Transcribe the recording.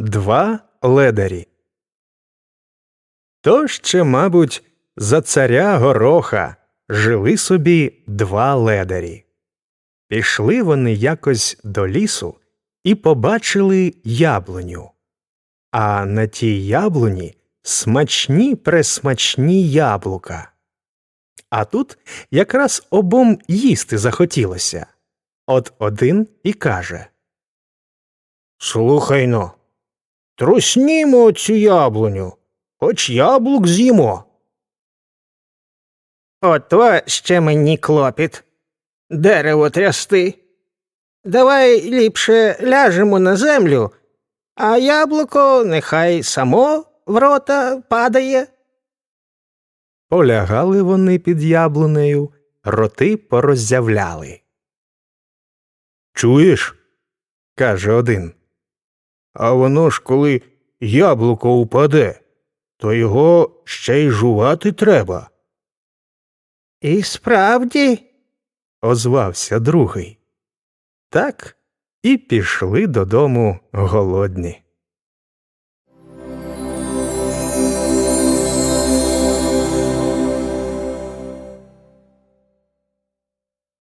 Два ледарі. То ще, мабуть, за царя гороха жили собі два ледарі. Пішли вони якось до лісу і побачили яблуню. А на тій яблуні смачні пресмачні яблука. А тут якраз обом їсти захотілося. От один і каже Слухай но, труснімо цю яблуню, хоч яблук з'їмо. Ото ще мені клопіт. Дерево трясти. Давай ліпше ляжемо на землю, а яблуко нехай само в рота падає. Полягали вони під яблунею, роти пороззявляли. Чуєш? каже один. А воно ж коли яблуко упаде, то його ще й жувати треба, І справді, озвався другий. Так і пішли додому голодні.